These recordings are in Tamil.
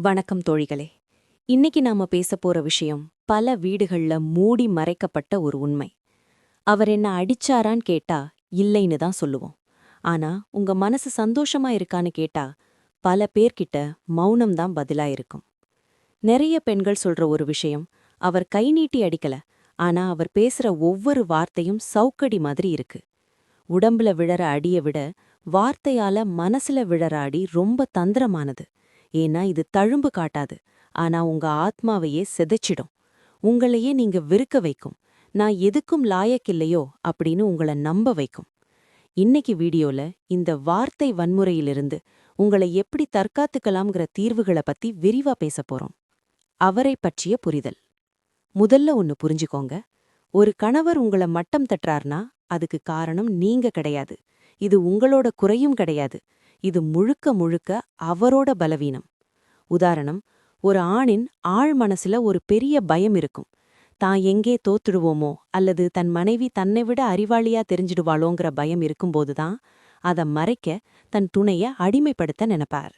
வணக்கம் தோழிகளே. இன்னைக்கு நாம பேச போற விஷயம் பல வீடுகள்ல மூடி மறைக்கப்பட்ட ஒரு உண்மை. அவர் என்ன அடிச்சாரான்னு கேட்டா இல்லைன்னு தான் சொல்லுவோம். ஆனா உங்க மனசு சந்தோஷமா இருக்கான்னு கேட்டா பல பேர்கிட்ட மௌனம்தான் பதிலா இருக்கும் நிறைய பெண்கள் சொல்ற ஒரு விஷயம் அவர் கை நீட்டி அடிக்கல ஆனா அவர் பேசுற ஒவ்வொரு வார்த்தையும் சவுக்கடி மாதிரி இருக்கு. உடம்புல விழற அடிய விட வார்த்தையால மனசுல விழற அடி ரொம்ப தந்திரமானது. ஏன்னா இது தழும்பு காட்டாது. ஆனா உங்க ஆத்மாவையே செதைச்சிடும். உங்களையே நீங்க வெறுக்க வைக்கும். நான் எதுக்கும் லாயக்கில்லையோ அப்படின்னு உங்கள நம்ப வைக்கும். இன்னைக்கு வீடியோல இந்த வார்த்தை வன்முறையிலிருந்து உங்களை எப்படி தற்காத்துக்கலாம்ங்கிற தீர்வுகளை பத்தி விரிவா பேச போறோம். அவரை பற்றிய புரிதல். முதல்ல ஒன்னு புரிஞ்சுக்கோங்க. ஒரு கணவர் உங்கள மட்டம் தட்டுறார்னா அதுக்கு காரணம் நீங்க கிடையாது. இது உங்களோட குறையும் கிடையாது. இது முழுக்க முழுக்க அவரோட பலவீனம். உதாரணம் ஒரு ஆணின் ஆழ் மனசுல ஒரு பெரிய பயம் இருக்கும். தான் எங்கே தோத்துடுவோமோ அல்லது தன் மனைவி தன்னை விட அறிவாளியா தெரிஞ்சிடுவாளோங்கிற பயம் இருக்கும்போதுதான் அத மறைக்க தன் துணைய அடிமைப்படுத்த நினைப்பார்.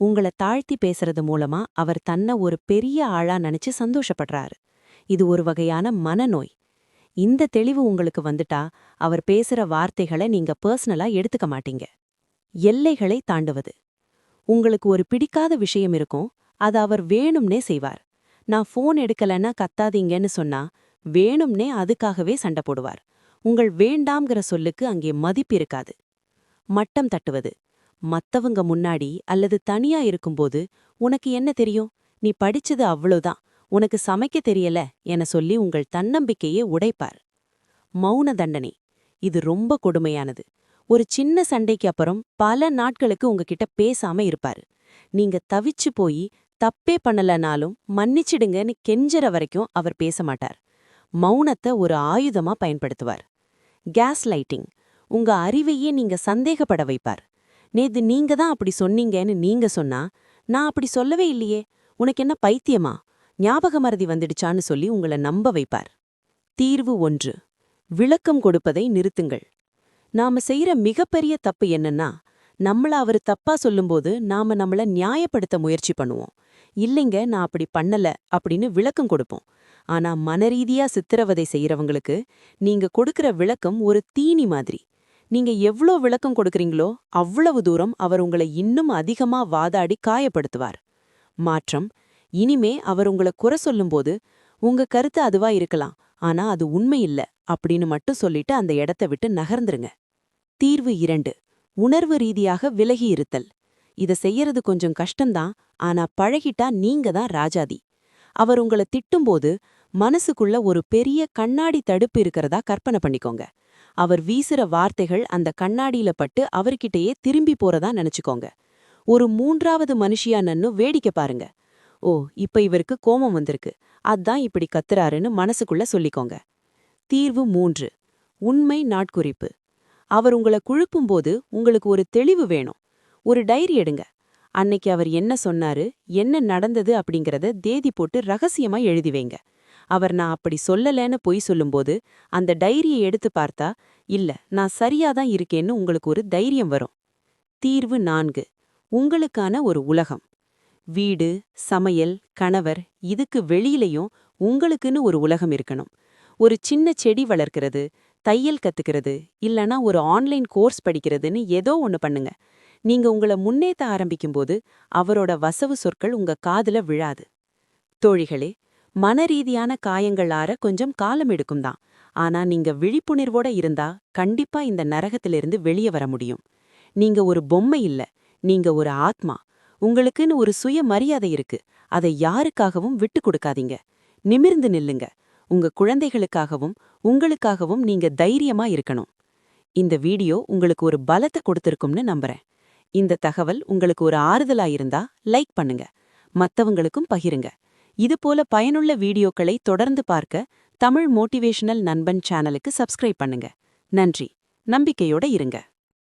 உங்கள தாழ்த்தி பேசுறது மூலமா அவர் தன்னை ஒரு பெரிய ஆளா நினைச்சு சந்தோஷப்படுறாரு. இது ஒரு வகையான மனநோய். இந்த தெளிவு உங்களுக்கு வந்துட்டா அவர் பேசுற வார்த்தைகளை நீங்க பர்சனலா எடுத்துக்க மாட்டீங்க. எல்லைகளை தாண்டுவது. உங்களுக்கு ஒரு பிடிக்காத விஷயம் இருக்கும் அது அவர் வேணும்னே செய்வார். நான் ஃபோன் எடுக்கலன்னா கத்தாதீங்கன்னு சொன்னா வேணும்னே அதுக்காகவே சண்டை போடுவார். உங்கள் வேண்டாம்ங்கிற சொல்லுக்கு அங்கே மதிப்பு இருக்காது. மட்டம் தட்டுவது. மத்தவங்க முன்னாடி அல்லது தனியா இருக்கும்போது உனக்கு என்ன தெரியும்? நீ படிச்சது அவ்வளவுதான். உனக்கு சமைக்க தெரியல என சொல்லி உங்கள் தன்னம்பிக்கையே உடைப்பார். மௌன தண்டனை. இது ரொம்ப கொடுமையானது. ஒரு சின்ன சண்டைக்கு அப்புறம் பல நாட்களுக்கு உங்ககிட்ட பேசாம இருப்பாரு. நீங்க தவிச்சு போய் தப்பே பண்ணலனாலும் மன்னிச்சிடுங்கன்னு கெஞ்சற வரைக்கும் அவர் பேச மாட்டார். மௌனத்தை ஒரு ஆயுதமா பயன்படுத்துவார். கேஸ் லைட்டிங் உங்க அறிவையே நீங்க சந்தேகப்பட வைப்பார். நேத்து நீங்க தான் அப்படி சொன்னீங்கன்னு நீங்க சொன்னா நான் அப்படி சொல்லவே இல்லையே. உனக்கு என்ன பைத்தியமா? ஞாபக மறதி வந்துடுச்சான்னு சொல்லி உங்களை நம்ப வைப்பார். தீர்வு ஒன்று. விளக்கம் கொடுப்பதை நிறுத்துங்கள். நாம செய்யற மிகப்பெரிய தப்பு என்னன்னா நம்மள அவரு தப்பா சொல்லும்போது நாம நம்மள நியாயப்படுத்த முயற்சி பண்ணுவோம். இல்லைங்க நான் அப்படி பண்ணல அப்படின்னு விளக்கம் கொடுப்போம். ஆனா மனரீதியா சித்திரவதை செய்யறவங்களுக்கு நீங்க கொடுக்கற விளக்கம் ஒரு தீனி மாதிரி. நீங்க எவ்ளோ விளக்கம் கொடுக்கறீங்களோ அவ்வளவு தூரம் அவர் உங்களை இன்னும் அதிகமா வாதாடி காயப்படுத்துவார். மாற்றம் இனிமே அவர் உங்களை குறை சொல்லும்போது உங்க கருத்து அதுவா இருக்கலாம் ஆனா அது உண்மை இல்ல அப்படின்னு மட்டும் சொல்லிட்டு அந்த இடத்த விட்டு நகர்ந்துருங்க. தீர்வு இரண்டு. உணர்வு ரீதியாக விலகி இருத்தல் இத செய்யறது கொஞ்சம் கஷ்டம்தான் ஆனா பழகிட்டா நீங்க தான் ராஜாதி. அவர் உங்கள திட்டும்போது மனசுக்குள்ள ஒரு பெரிய கண்ணாடி தடுப்பு இருக்கிறதா கற்பனை பண்ணிக்கோங்க. அவர் வீசுற வார்த்தைகள் அந்த கண்ணாடியில பட்டு அவர்கிட்டயே திரும்பி போறதா நினைச்சுக்கோங்க. ஒரு மூன்றாவது மனுஷியா நன்னு வேடிக்கை பாருங்க. ஓ இப்ப இவருக்கு கோபம் வந்திருக்கு. அதான் இப்படி கத்துறாருன்னு மனசுக்குள்ள சொல்லிக்கோங்க. தீர்வு மூன்று. உண்மை நாட்குறிப்பு. அவர் உங்களை குழுப்பும்போது உங்களுக்கு ஒரு தெளிவு வேணும். ஒரு டைரி எடுங்க. அன்னைக்கு அவர் என்ன சொன்னாரு என்ன நடந்தது அப்படிங்கறத தேதி போட்டு ரகசியமா எழுதி வைங்க. அவர் நான் அப்படி சொல்லலன்னு பொய் சொல்லும்போது அந்த டைரியை எடுத்து பார்த்தா இல்ல நான் சரியாதான் இருக்கேன்னு உங்களுக்கு ஒரு தைரியம் வரும். தீர்வு நான்கு. உங்களுக்கான ஒரு உலகம். வீடு சமையல் கணவர் இதுக்கு வெளியிலையும் உங்களுக்குன்னு ஒரு உலகம் இருக்கணும். ஒரு சின்ன செடி வளர்க்கிறது தையல் கத்துக்கிறது இல்லனா ஒரு ஆன்லைன் கோர்ஸ் படிக்கிறதுன்னு ஏதோ ஒன்று பண்ணுங்க. நீங்க உங்களை முன்னேற்ற ஆரம்பிக்கும்போது அவரோட வசவு சொற்கள் உங்க காதுல விழாது. தோழிகளே மனரீதியான காயங்கள் ஆற கொஞ்சம் காலம் எடுக்கும் தான். ஆனா நீங்க விழிப்புணர்வோட இருந்தா கண்டிப்பா இந்த நரகத்திலிருந்து வெளியே வர முடியும். நீங்க ஒரு பொம்மை இல்ல நீங்க ஒரு ஆத்மா. உங்களுக்குன்னு ஒரு சுய மரியாதை இருக்கு. அதை யாருக்காகவும் விட்டு கொடுக்காதீங்க. நிமிர்ந்து நில்லுங்க. உங்க குழந்தைகளுக்காகவும் உங்களுக்காகவும் நீங்க தைரியமா இருக்கணும். இந்த வீடியோ உங்களுக்கு ஒரு பலத்தை கொடுத்திருக்கும்னு நம்புறேன். இந்த தகவல் உங்களுக்கு ஒரு ஆறுதலா இருந்தா லைக் பண்ணுங்க. மத்தவங்களுக்கும் பகிருங்க. இது போல பயனுள்ள வீடியோக்களை தொடர்ந்து பார்க்க தமிழ் மோட்டிவேஷனல் நண்பன் சேனலுக்கு சப்ஸ்கிரைப் பண்ணுங்க. நன்றி. நம்பிக்கையோட இருங்க.